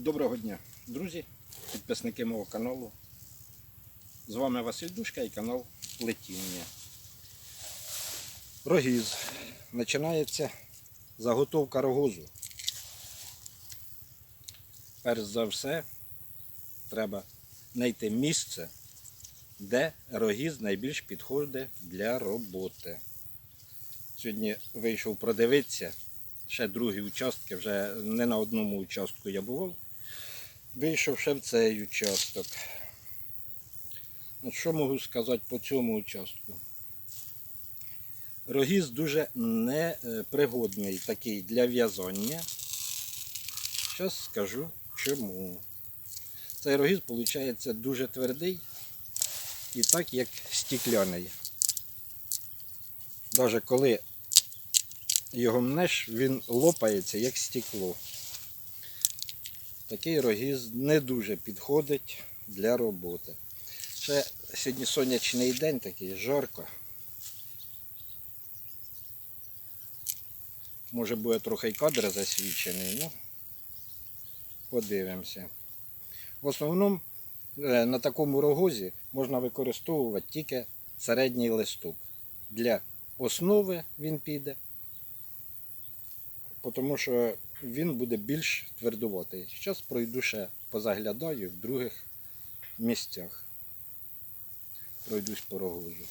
Доброго дня, друзі, підписники мого каналу. З вами Василь Душка і канал Плетіння. Рогіз. Починається заготовка рогозу. Перш за все, треба знайти місце, де рогіз найбільш підходить для роботи. Сьогодні вийшов продивитися ще другі участки, вже не на одному участку я бував. Вийшов ще в цей участок. Що можу сказати по цьому участку? Рогіз дуже непригодний такий для в'язання. Зараз скажу чому. Цей рогіз, виходить, дуже твердий і так як стікляний. Навіть коли його мнеш, він лопається як стекло. Такий рогіз не дуже підходить для роботи. Ще сьогодні сонячний день такий, жарко. Може буде трохи й кадр засвічений, ну подивимося. В основному е, на такому рогозі можна використовувати тільки середній листок. Для основи він піде, тому що він буде більш твердуватий. Зараз пройду ще позаглядаю в других місцях. Пройдусь по рогозу.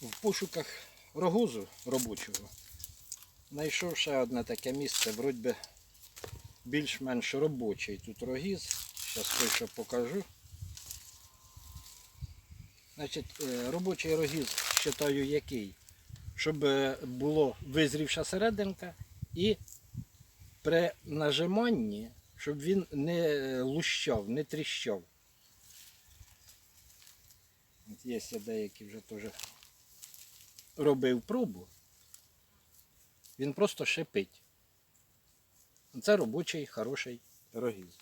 В пошуках рогозу робочого знайшов ще одне таке місце, вроді би більш-менш робочий тут рогіз. Зараз кое-що покажу. Значить, е, робочий рогіз вважаю який? Щоб е, було визрівша серединка і при нажиманні, щоб він не е, лущав, не тріщав. Є деякі вже теж робив пробу, він просто шипить. Це робочий хороший рогіз.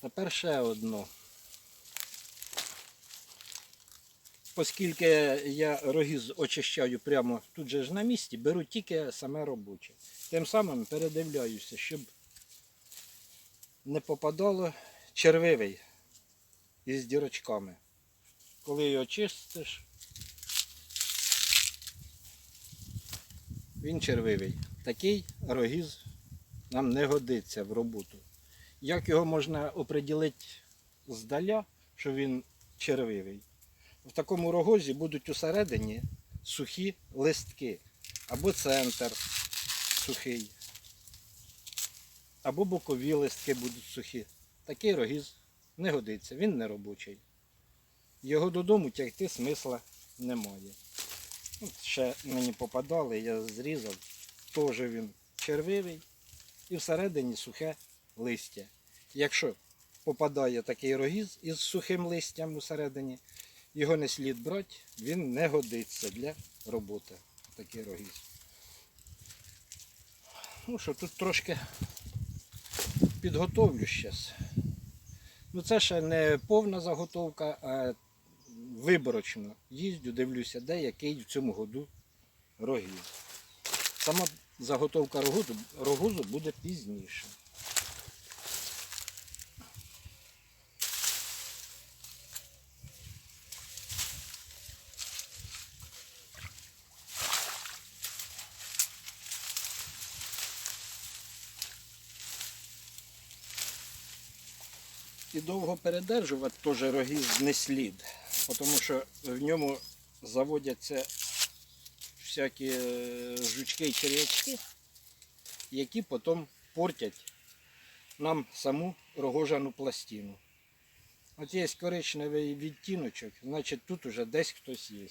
Тепер ще одно. Оскільки я рогіз очищаю прямо тут же ж на місці, беру тільки саме робоче. Тим самим передивляюся, щоб не попадало червивий із дірочками. Коли його чистиш, він червивий. Такий рогіз нам не годиться в роботу. Як його можна оприділити здаля, що він червивий? В такому рогозі будуть усередині сухі листки, або центр сухий, або бокові листки будуть сухі. Такий рогіз не годиться, він не робочий. Його додому тягти смисла немає. От ще мені попадали, я зрізав, теж він червивий і всередині сухе листя. Якщо попадає такий рогіз із сухим листям усередині, його не слід брати, він не годиться для роботи. Такий рогіз. Ну що, тут трошки підготовлю зараз. Ну це ще не повна заготовка, а виборочно їздю, дивлюся, де який в цьому году рогів. Сама заготовка рогузу буде пізніше. І довго передержувати теж рогіз не слід, тому що в ньому заводяться всякі е, жучки і черв'ячки, які потім портять нам саму рогожану пластину. От є коричневий відтіночок, значить тут уже десь хтось є.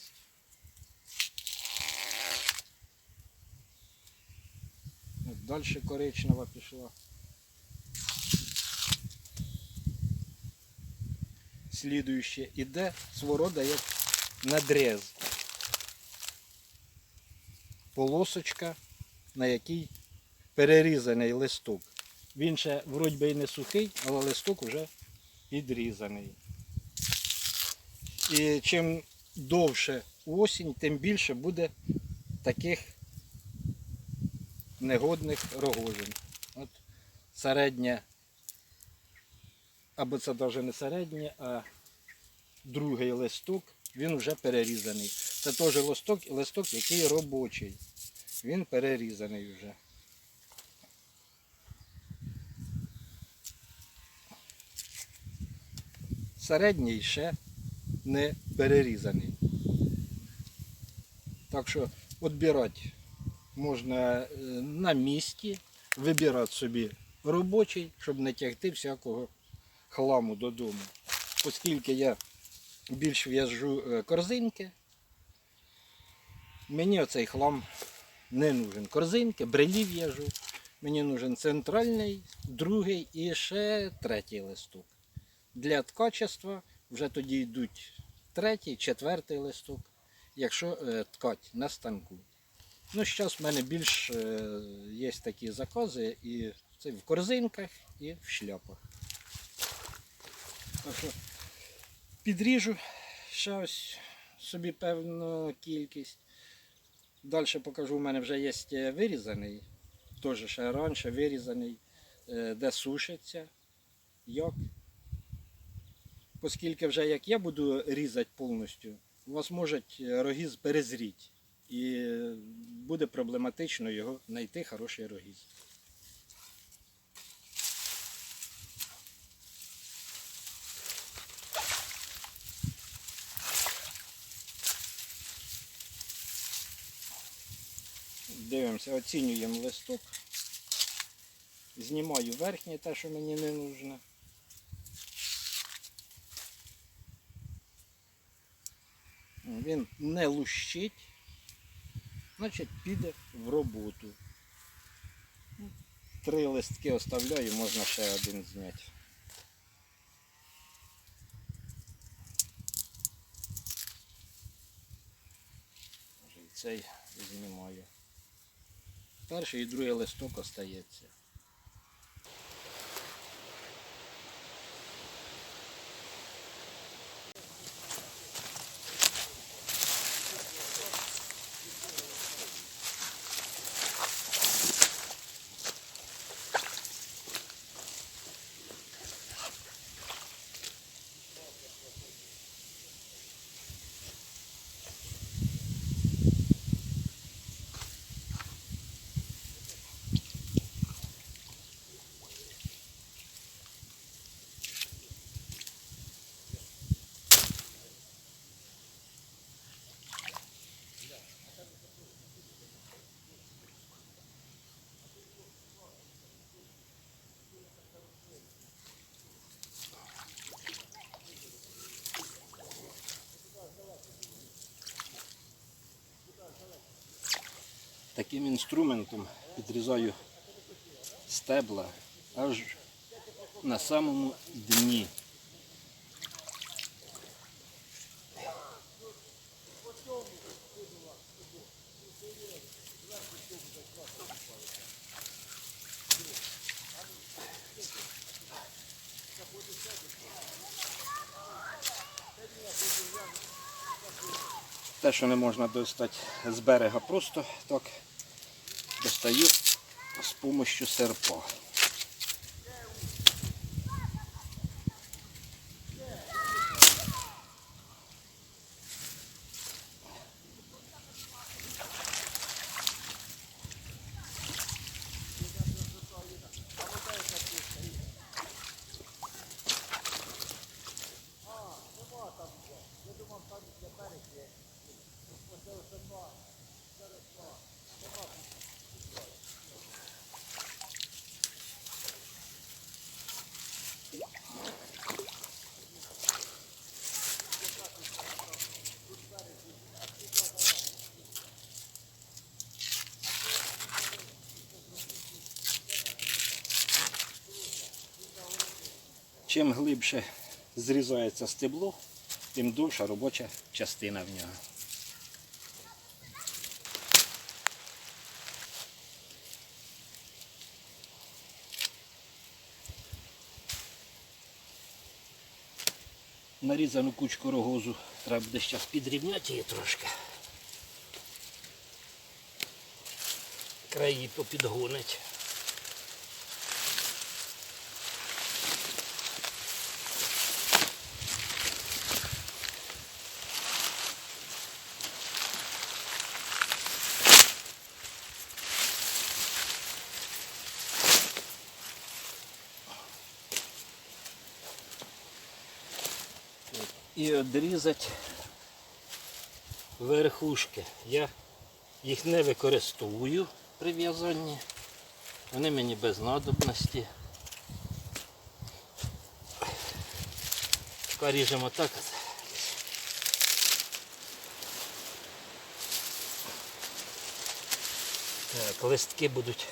Далі коричнева пішла. Слідуюче іде сворода як надріз. Полосочка, на якій перерізаний листок. Він ще вроді би і не сухий, але листок вже підрізаний. І чим довше осінь, тим більше буде таких негодних рогожин. От середнє, або це навіть не середнє, а другий листок, він вже перерізаний. Це теж листок, листок, який робочий. Він перерізаний вже. Середній ще не перерізаний. Так що відбирати можна е, на місці, вибирати собі робочий, щоб не тягти всякого хламу додому. Оскільки я більш в'яжу е, корзинки, мені оцей хлам не нужен. Корзинки, брелі в'яжу. Мені нужен центральний, другий і ще третій листок. Для ткачества вже тоді йдуть третій, четвертий листок, якщо е, ткать на станку. Ну, зараз в мене більш е, є такі закази і це в корзинках і в шляпах. Підріжу ще ось собі певну кількість. Далі покажу, у мене вже є вирізаний, теж ще раніше вирізаний, е, де сушиться, як. Оскільки вже як я буду різати повністю, у вас може рогіз перезріти. І е, буде проблематично його знайти хороший рогіз. Дивимося, оцінюємо листок. Знімаю верхнє те, що мені не потрібно. Він не лущить, значить піде в роботу. Три листки оставляю, можна ще один зняти. Може і цей знімаю. Перший і другий листок остається. Таким інструментом підрізаю стебла аж на самому дні. Те, що не можна достати з берега просто так, достаю з помощью серпа. Чим глибше зрізається стебло, тим довша робоча частина в нього. Нарізану кучку рогозу треба буде зараз підрівняти її трошки. Краї попідгонить. І відрізати верхушки. Я їх не використовую при в'язанні. Вони мені без надобності. Поки ріжемо так. Так, листки будуть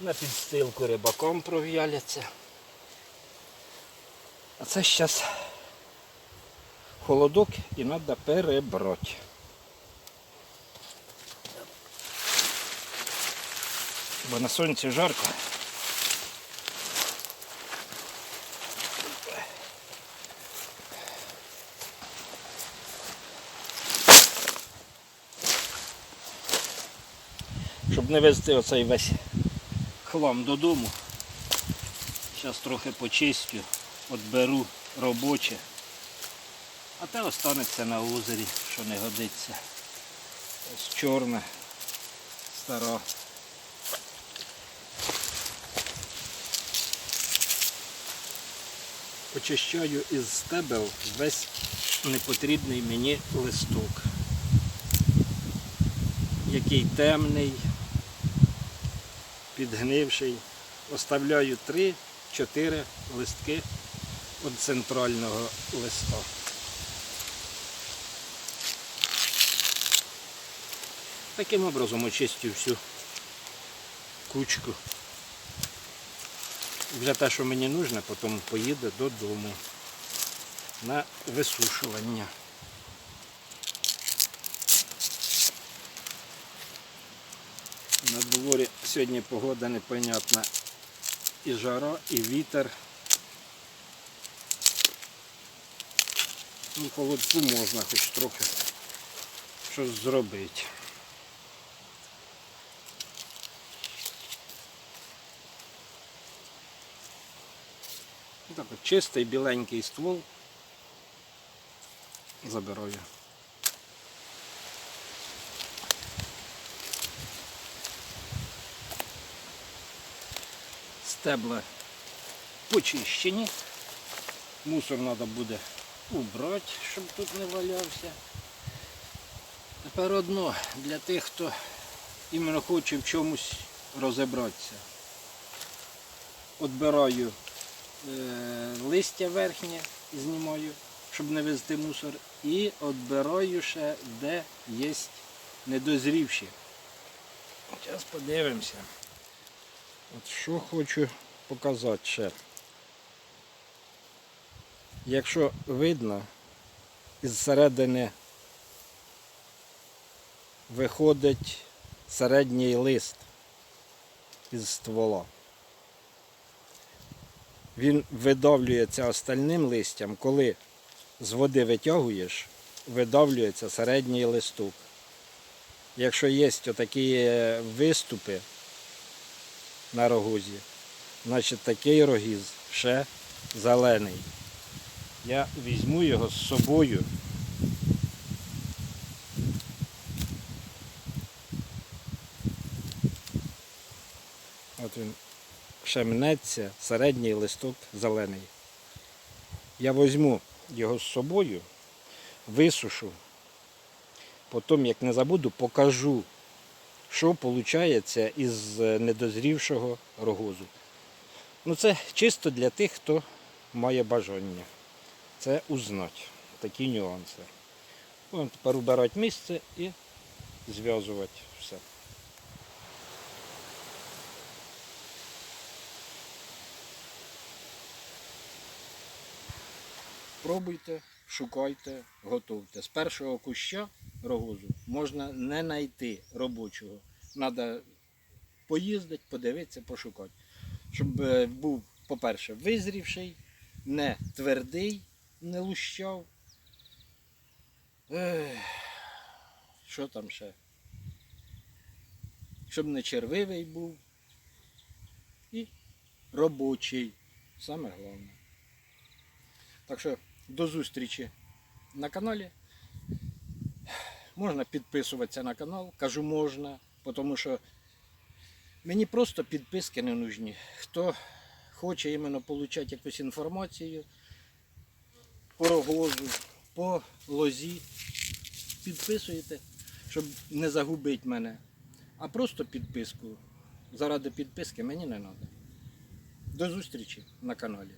на підстилку рибаком пров'яляться. А це зараз холодок і треба перебрати. Бо на сонці жарко. Щоб не везти оцей весь хлам додому. Зараз трохи почистю, отберу робоче. А те останеться на озері, що не годиться. Ось чорне, стара. Очищаю із стебел весь непотрібний мені листок. Який темний, підгнивший. Оставляю 3-4 листки від центрального листа. Таким образом очистю всю кучку. Вже те, що мені нужно, потім поїде додому на висушування. На дворі сьогодні погода непонятна. І жара, і вітер. Ну, холодку можна хоч трохи щось зробити. Так, чистий біленький ствол забираю. Стебла почищені. Мусор треба буде убрати, щоб тут не валявся. Тепер одно для тих, хто іменно хоче в чомусь розібратися. Отбираю листя верхнє, знімаю, щоб не везти мусор. І відбираю ще, де є недозрівші. Зараз подивимося. От що хочу показати ще. Якщо видно, із середини виходить середній лист із ствола. Він видавлюється остальним листям, коли з води витягуєш, видавлюється середній листок. Якщо є такі е, виступи на рогозі, значить такий рогіз ще зелений. Я візьму його з собою. От він мнеться, середній листок зелений. Я візьму його з собою, висушу, потім, як не забуду, покажу, що виходить із недозрівшого рогозу. Ну це чисто для тих, хто має бажання. Це узнати. Такі нюанси. Будемо тепер убирати місце і зв'язувати все. Пробуйте, шукайте, готуйте. З першого куща рогозу можна не знайти робочого. Треба поїздити, подивитися, пошукати. Щоб е, був, по-перше, визрівший, не твердий, не лущав. Ех, що там ще? Щоб не червивий був. І робочий. Саме головне. Так що до зустрічі на каналі. Можна підписуватися на канал. Кажу можна, тому що мені просто підписки не нужні. Хто хоче іменно отримати якусь інформацію по рогозу, по лозі, підписуєте, щоб не загубити мене. А просто підписку заради підписки мені не треба. До зустрічі на каналі.